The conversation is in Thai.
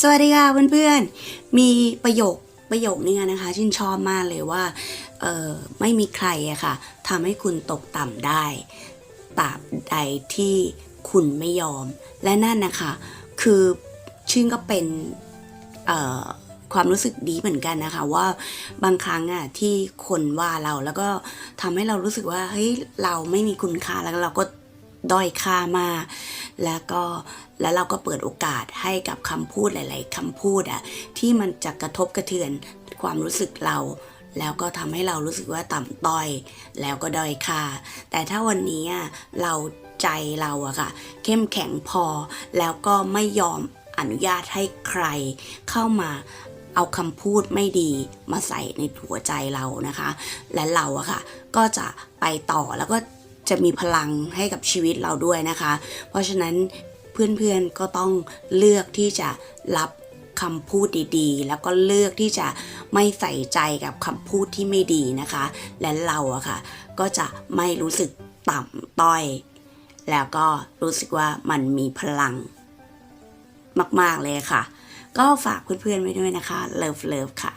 สวัสดีค่ะเพื่อนๆ มีประโยคประโยคนึงนะคะชื่นชอบมากเลยว่าเออไม่มีใครอะค่ะทำให้คุณตกต่ำได้ตราบใดที่คุณไม่ยอม และนั่นนะคะคือชื่นก็เป็นเออความรู้สึกดีเหมือนกันนะคะ ว่าบางครั้งอะที่คนว่าเราแล้วก็ทำให้เรารู้สึกว่าเฮ้ยเราไม่มีคุณค่าแล้วเราก็ ด้อยค่ามาก แล้วก็แล้วเราก็เปิดโอกาสให้กับคำพูดหลาย ๆคำพูดอะที่มันจะกระทบกระเทือนความรู้สึกเรา แล้วก็ทำให้เรารู้สึกว่าต่ำต้อย แล้วก็ด้อยค่าแต่ถ้าวันนี้อะเราใจเราอะค่ะ เข้มแข็งพอ แล้วก็ไม่ยอมอนุญาตให้ใครเข้ามาเอาคำพูดไม่ดีมาใส่ในหัวใจเรานะคะ และเราอะค่ะ ก็จะไปต่อแล้วก็ จะมีพลังให้กับชีวิตเราด้วยนะคะ เพราะฉะนั้นเพื่อนๆก็ต้องเลือกที่จะรับคำพูดดีๆ แล้วก็เลือกที่จะไม่ใส่ใจกับคำพูดที่ไม่ดีนะคะ และเราอะค่ะ ก็จะไม่รู้สึกต่ำต้อย แล้วก็รู้สึกว่ามันมีพลัง มากๆเลยค่ะ ก็ฝากเพื่อนๆไว้ด้วยนะคะ เลิฟเลิฟค่ะ